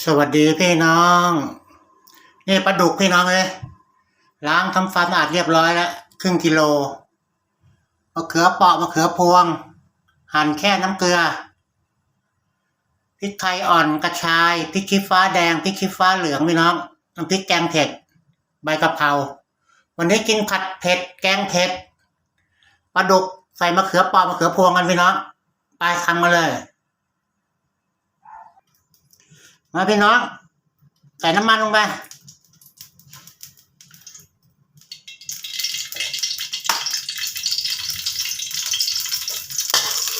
สวัสดีพี่น้อง นี่ปลาดุกพี่น้องเลยล้างทำความสะอาดเรียบร้อยแล้วครึ่งกิโลมะเขือเปราะมะเขือพวง หั่นแค่น้ำเกลือพริกไทยอ่อนกระชายพริกชี้ฟ้าแดงพริกชี้ฟ้าเหลืองพี่น้องน้ำพริกแกงเผ็ดใบกะเพราวันนี้กินผัดเผ็ดแกงเผ็ดปลาดุกใส่มะเขือเปราะมะเขือพวงกันพี่น้องไปทำมาเลย มาพี่น้อง ใส่น้ำมันลงไป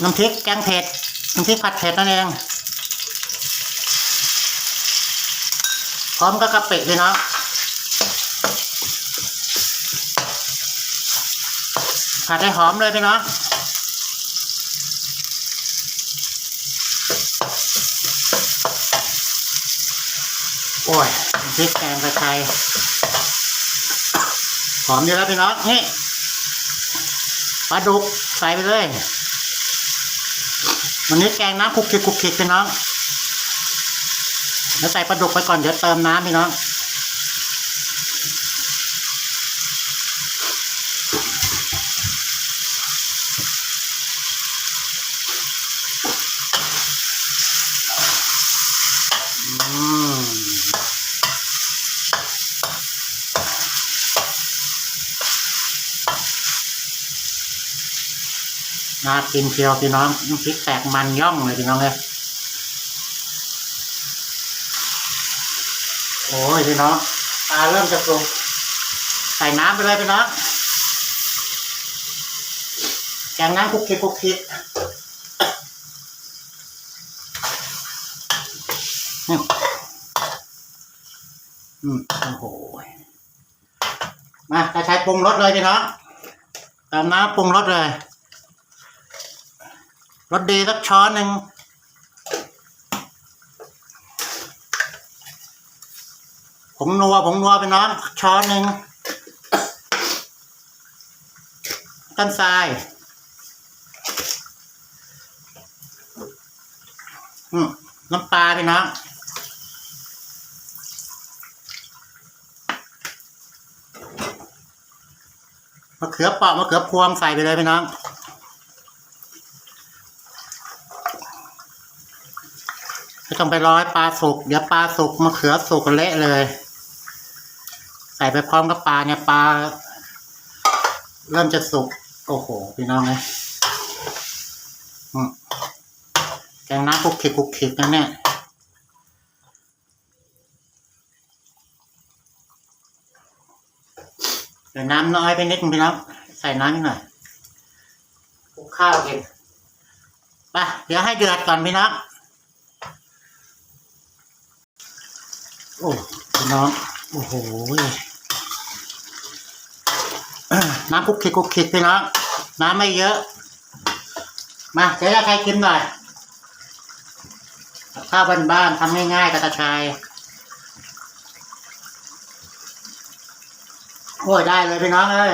น้ำพริกแกงเผ็ด น้ำพริกผัดเผ็ดนั่นเอง พร้อมกับกะปิพี่น้องผัดให้หอมเลยพี่น้อง อ้ยพริกแกงกระชายหอมดีแล้วพี่น้องนี่ปลาดุกใส่ไปเลยวันนี้แกงน้ำคลุกคิกคลุกคิกพี่น้องแล้วใส่ปลาดุกไปก่อนเดี๋ยวเติมน้ำพี่น้อง น่ากินเชียวพี่น้องน้ำพริกแตกมันย่องเลยพี่น้องเลยโอ้ยพี่น้องปลาเริ่มจะสุกใส่น้ำไปเลยพี่น้องแกงน้ำคลุกคิกคลุกคิกอืมโอ้โหมาจะใช้ปรุงรสเลยพี่น้องติมน้ำปรุงรสเลย รสดีสักช้อนหนึ่งผงนัวผงนัวไปน้องช้อนหนึ่งกันทรายน้ำปลาไปน้องมะเขือเปราะมะเขือพวงใส่ไปเลยพี่น้อง ไม่ต้องไปร้อยปลาสุก เดี๋ยวปลาสุกมะเขือสุกเละเลย ใส่ไปพร้อมกับปลาเนี่ยปลาเริ่มจะสุก โอ้โห พี่น้องเลยอืมแกงน้ำคลุกคลิกคลุกคลิกนะเนี่ยเดี๋ยวน้ำน้อยไปนิดนึงพี่น้องใส่น้ำนิดหน่อยคลุกข้าวกินไปเดี๋ยวให้เดือดก่อนพี่น้อง โอ้พี่น้องโอ้โหน้ำคุกคิกคุกคิกพี่น้องน้ำไม่เยอะ มาเดี๋ยวจะใครกินหน่อยข้าวบ้านๆทำง่ายๆกับตาชายโอ้ยได้เลยพี่น้องเอ้ย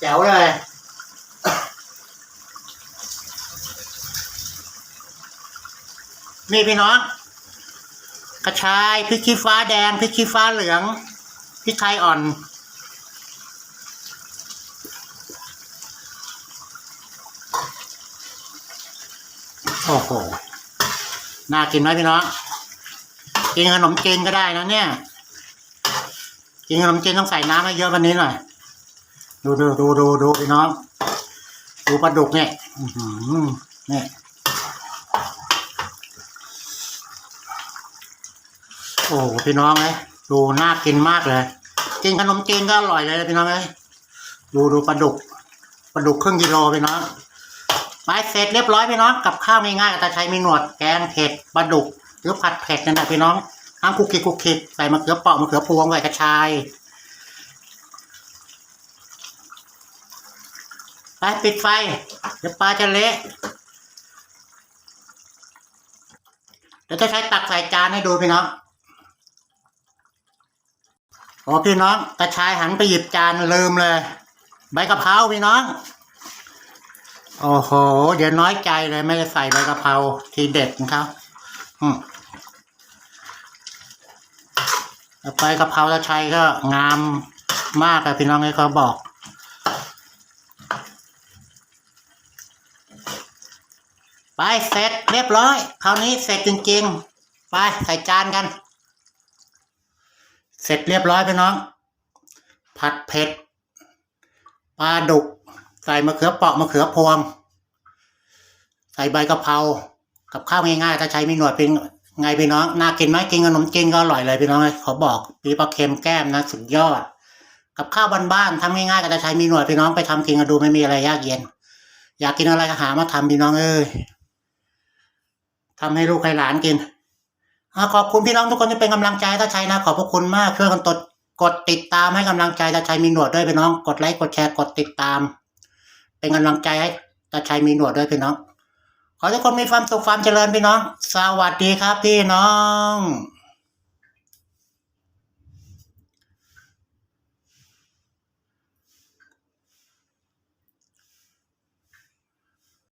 แจ๋วเลยนี่พี่น้อง กระชายพริกชี้ฟ้าแดงพริกชี้ฟ้าเหลืองพริกไทยอ่อน โอ้โห น่ากินไหมพี่น้องกินขนมจีนก็ได้นะเนี่ย กินขนมจีนต้องใส่น้ำให้เยอะวันนี้หน่อย ดูดูดูดูดูพี่น้อง ดูปลาดุกเนี่ย อือหือเนี่ย อ้พี่น้องเลยดูน่ากินมากเลยกินขนมจีนก็อร่อยเลยพี่น้องเลยดูดูปลาดุกปลาดุกครึ่งกิโลพี่น้องไปเสร็จเรียบร้อยพี่น้องกับข้าวง่ายๆกับตาชัยมีหนวดแกงเผ็ดปลาดุกหรือผัดเผ็ดนั่นแหละพี่น้องทั้งคุกคิกคุกคิกใส่มะเขือเปราะมะเขือพวงใส่กระชายไปปิดไฟเดี๋ยวปลาจะเละเดี๋ยวจะใช้ตักใส่จานให้ดูพี่น้อง โอ้พี่น้องกระชายหันไปหยิบจานลืมเลย ใบกะเพราพี่น้อง โอ้โห เดี๋ยวน้อยใจเลยไม่ได้ใส่ใบกะเพราทีเด็ดของเขาอืมต่อไปกะเพราตะชัยก็งามมากอะพี่น้องให้เขาบอกไปเสร็จเรียบร้อยคราวนี้เสร็จจริงๆ ไปใส่จานกัน เสร็จเรียบร้อยพี่น้อง ผัดเผ็ดปลาดุก ใส่มะเขือเปราะมะเขือพวง ใส่ใบกะเพรากับข้าวง่ายๆถ้าใช้มีหนวดเป็นไงพี่น้องน่ากินไหมกินขนมจีนก็อร่อยเลยพี่น้องขอบอกมีปลาเค็มแก้มนะสุดยอด กับข้าวบ้านๆทำง่ายๆก็จะใช้มีหนวดพี่น้องไปทำกินกันดูไม่มีอะไรยากเย็น อยากกินอะไรก็หามาทำพี่น้องเอ้ยทำให้ลูกให้หลานกิน ขอบคุณพี่น้องทุกคนที่เป็นกำลังใจตาใช้นะ ขอบพระคุณมากช่วยกันตดกดติดตามให้กำลังใจตาชัยมีหนวดด้วยพี่น้อง กดไลค์กดแชร์กดติดตาม เป็นกำลังใจให้ตาชัยมีหนวดด้วยพี่น้อง ขอทุกคนมีความสุขความเจริญพี่น้อง สวัสดีครับพี่น้อง